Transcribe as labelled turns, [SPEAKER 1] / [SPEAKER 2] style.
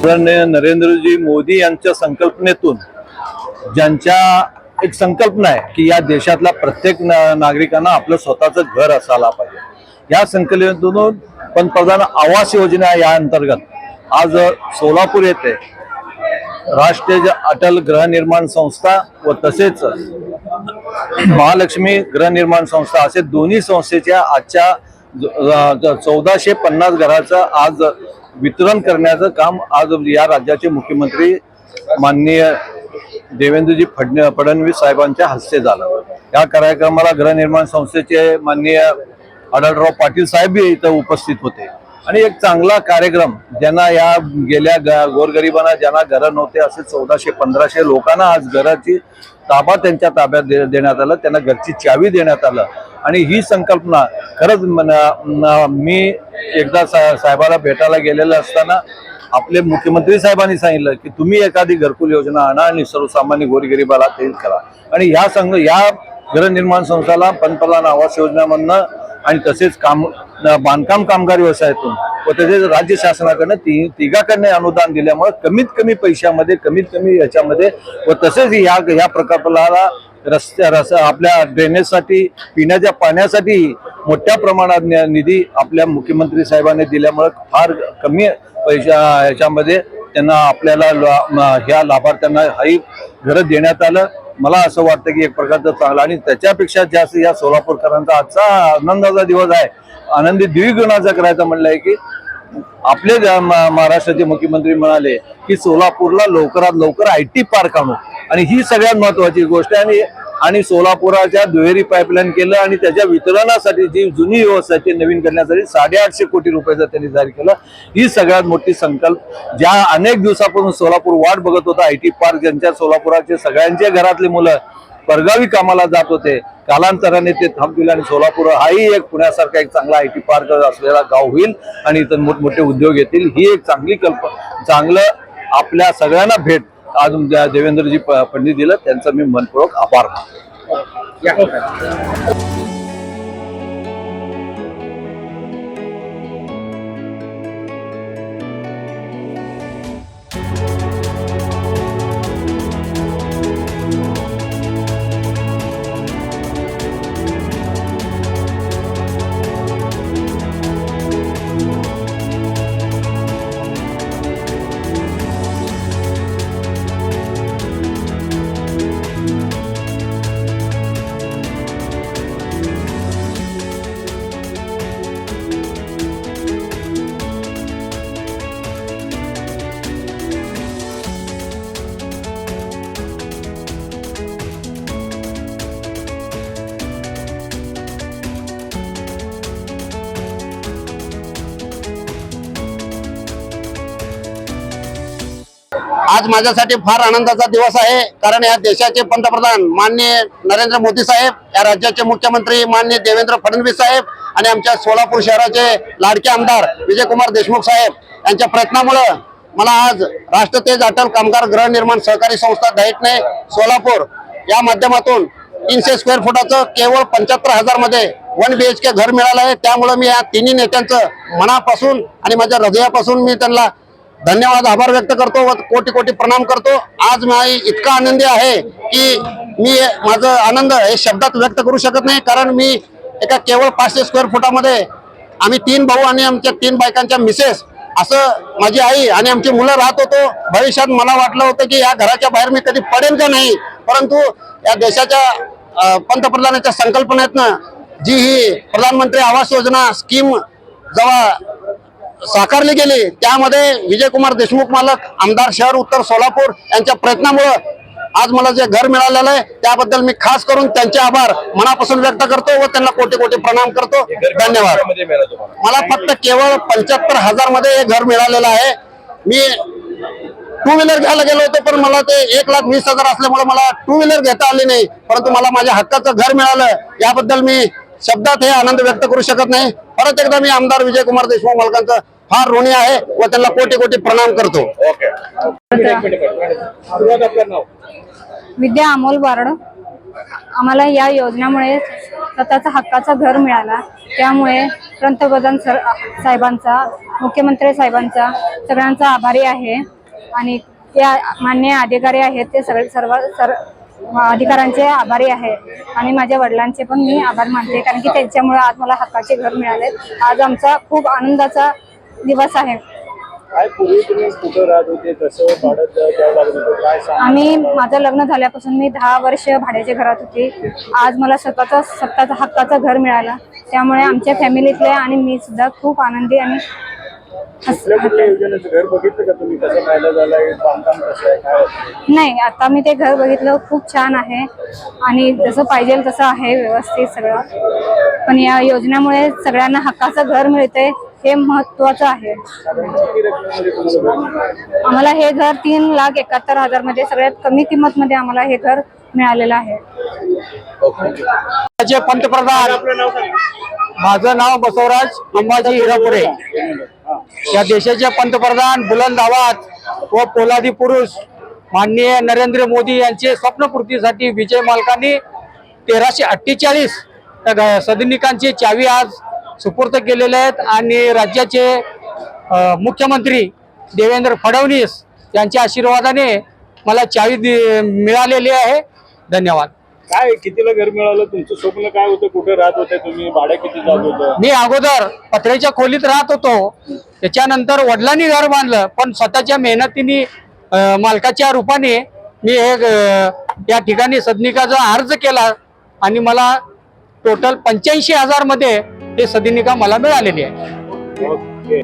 [SPEAKER 1] आदरणीय नरेंद्रजी मोदी यांच्या संकल्पनेतून ज्यांच्या एक संकल्पना आहे की या देशातल्या प्रत्येक नागरिकांना आपलं स्वतःचं घर असायला पाहिजे. या संकल्पनेतून पंतप्रधान आवास योजना या अंतर्गत आज सोलापूर येथे राष्ट्रीय अटल गृहनिर्माण संस्था व तसेच महालक्ष्मी गृहनिर्माण संस्था असे दोन्ही संस्थेच्या आजच्या चौदाशे पन्नास घराचं आज वितरण करण्याचं काम आज या राज्याचे मुख्यमंत्री माननीय देवेंद्रजी फडण फडणवीस साहेबांच्या हस्ते झालं. या कार्यक्रमाला गृहनिर्माण संस्थेचे माननीय आढळराव पाटील साहेबही इथं उपस्थित होते. आणि एक चांगला कार्यक्रम ज्यांना या गेल्या ग- गोरगरिबांना ज्यांना घरं नव्हते असे चौदाशे पंधराशे लोकांना आज घराची ताबा त्यांच्या ताब्यात दे- देण्यात आलं त्यांना घरची चावी देण्यात आलं. आणि ही संकल्पना खरंच मी एकदा सा- साहेबाला भेटायला गेलेलं असताना आपले मुख्यमंत्री साहेबांनी सांगितलं की तुम्ही एखादी घरकुल योजना आणा आणि सर्वसामान्य गोरगरिबाला ते करा. आणि ह्या संघ या गृहनिर्माण संस्थाला पंतप्रधान आवास योजनामधनं आणि तसेच काम बांधकाम कामगार व्यवसायातून व तसेच राज्य शासनाकडनं ती तिघाकडनं अनुदान दिल्यामुळे कमीत कमी पैशामध्ये कमीत कमी याच्यामध्ये व तसेच या ह्या प्रकल्पाला रस्त्या रस आपल्या ड्रेनेजसाठी पिण्याच्या पाण्यासाठी मोठ्या प्रमाणात निधी आपल्या मुख्यमंत्री साहेबांनी दिल्यामुळे फार कमी पैशा ह्याच्यामध्ये त्यांना आपल्याला ला- ह्या लाभार्थ्यांना हाही घरं देण्यात आलं. मला असं वाटतं की एक प्रकारचं चांगलं आणि त्याच्यापेक्षा जास्त या सोलापूरकरांचा आजचा आनंदाचा दिवस आहे. आनंदी द्विगुणाचा करायचा म्हणलं आहे की आपले महाराष्ट्राचे मुख्यमंत्री म्हणाले की सोलापूरला लवकरात लवकर आय टी पार्क आणू. आणि ही सगळ्यात महत्वाची गोष्ट आहे. आणि आणि सोलापुराच्या दुहेरी पाईपलाईन केलं आणि त्याच्या वितरणासाठी जी जुनी व्यवस्था आहे ती नवीन करण्यासाठी साडेआठशे कोटी रुपयाचं त्यांनी जारी केलं. ही सगळ्यात मोठी संकल्प ज्या अनेक दिवसापासून सोलापूर वाट बघत होता आय टी पार्क ज्यांच्या सोलापुराचे सगळ्यांचे घरातले मुलं परगावी कामाला जात होते. कालांतराने ते थांबतील आणि सोलापूर हाही एक पुण्यासारखा एक चांगला आय टी पार्क असलेला गाव होईल आणि इथं मोठमोठे उद्योग येतील. ही एक चांगली कल्प चांगलं आपल्या सगळ्यांना भेट. आज ज्या देवेंद्रजी पंडित दिलं त्यांचं मी मनपूर्वक आभार मानतो.
[SPEAKER 2] आज माझ्यासाठी फार आनंदाचा दिवस आहे. कारण या देशाचे पंतप्रधान माननीय नरेंद्र मोदी साहेब या राज्याचे मुख्यमंत्री माननीय देवेंद्र फडणवीस साहेब आणि आमच्या सोलापूर शहराचे लाडके आमदार विजयकुमार देशमुख साहेब यांच्या प्रयत्नामुळं मला आज राष्ट्रतेज अटल कामगार गृहनिर्माण सहकारी संस्था दहिटणे सोलापूर या माध्यमातून तीनशे स्क्वेअर फुटाचं केवळ पंच्याहत्तर हजारमध्ये वन बी एच के घर मिळालं आहे. त्यामुळं मी या तिन्ही नेत्यांचं मनापासून आणि माझ्या हृदयापासून मी त्यांना धन्यवाद आभार व्यक्त करतो व कोटी कोटी प्रणाम करतो. आज मी इतका आनंदी आहे की मी माझं आनंद हे शब्दात व्यक्त करू शकत नाही कारण मी एका केवळ पाचशे स्क्वेअर फुटामध्ये आम्ही तीन भाऊ आणि आमच्या तीन बायकांच्या मिसेस असं माझी आई आणि आमची मुलं राहत होतो. भविष्यात मला वाटलं होतं की या घराच्या बाहेर मी कधी पडेन का नाही परंतु या देशाच्या पंतप्रधानाच्या संकल्पनेतनं जी ही प्रधानमंत्री आवास योजना स्कीम जेव्हा साकारली गेली. त्यामध्ये विजयकुमार देशमुख मालक आमदार शहर उत्तर सोलापूर यांच्या प्रयत्नामुळं आज मला जे घर मिळालेलं आहे त्याबद्दल मी खास करून त्यांचे आभार मनापासून व्यक्त करतो व त्यांना कोटी कोटी प्रणाम करतो. धन्यवाद. मला फक्त केवळ पंच्याहत्तर हजारमध्ये हे घर मिळालेलं आहे. मी टू व्हीलर घ्यायला गेलो होतो पण मला ते एक लाख वीस हजार असल्यामुळे मला टू व्हीलर घेता आली नाही. परंतु मला माझ्या हक्काचं घर मिळालं याबद्दल मी शब्दात हे आनंद व्यक्त करू शकत नाही. परत एकदा मी आमदार विजयकुमार देशमुख मालकांचं फार ऋणी आहे व त्यांना कोटी कोटी प्रणाम करतो.
[SPEAKER 3] विद्या अमोल बारड आम्हाला या योजनेमुळे स्वतःचा हक्काचं घर मिळाला. त्यामुळे पंतप्रधान सर साहेबांचा मुख्यमंत्री साहेबांचा सगळ्यांचा आभारी आहे. आणि त्या मान्य अधिकारी आहेत ते सगळे सर्व सर अधिकाऱ्यांचे आभारी आहे. आणि माझ्या वडिलांचे पण मी आभार मानते. कारण की त्यांच्यामुळे आज मला हक्काचे घर मिळाले. आज आमचा खूप आनंदाचा दिवस आहे. आम्ही माझं लग्न झाल्यापासून मी दहा वर्ष भाड्याच्या घरात होती. आज मला स्वतःचा स्वतःचा हक्काचं घर मिळालं. त्यामुळे आमच्या फॅमिलीतले आणि मी सुद्धा खूप आनंदी आणि नाही आता मी ते घर बघितलं खूप छान आहे. आणि जसं पाहिजे तसं आहे व्यवस्थित सगळं. पण या योजनेमुळे सगळ्यांना हक्काचं घर मिळते हे महत्वाचं आहे? आम्हाला हे घर तीन लाख एकाहत्तर हजारमध्ये सगळ्यात कमी किंमत मध्ये आम्हाला हे घर मिळालेलं आहे.
[SPEAKER 4] पंतप्रधान. माझं नाव बसवराज अंबाजी हिरापुरे. या देशाचे पंतप्रधान बुलंद आवाज व पोलादी पुरुष माननीय नरेंद्र मोदी यांचे स्वप्नपूर्तीसाठी विजय मालकांनी तेराशे अठ्ठेचाळीस सदनिकांची चावी आज सुपूर्त केलेले आहेत आणि राज्याचे मुख्यमंत्री देवेंद्र फडणवीस यांच्या आशीर्वादाने मला चावी दि- मिळालेली आहे. धन्यवाद.
[SPEAKER 5] काय कितीला घर मिळालं? तुमचं स्वप्न काय होतं? कुठे राहत होते तुम्ही? भाडं किती जात होतं?
[SPEAKER 4] मी अगोदर पत्र्याच्या खोलीत राहत होतो. त्याच्यानंतर वडिलांनी घर बांधलं पण स्वतःच्या मेहनतीने मालकाच्या रूपाने मी हे या ठिकाणी सदनिकाचा अर्ज केला आणि मला टोटल पंच्याऐंशी हजारमध्ये हे सदनिका मला मिळालेली आहे.
[SPEAKER 5] ओके.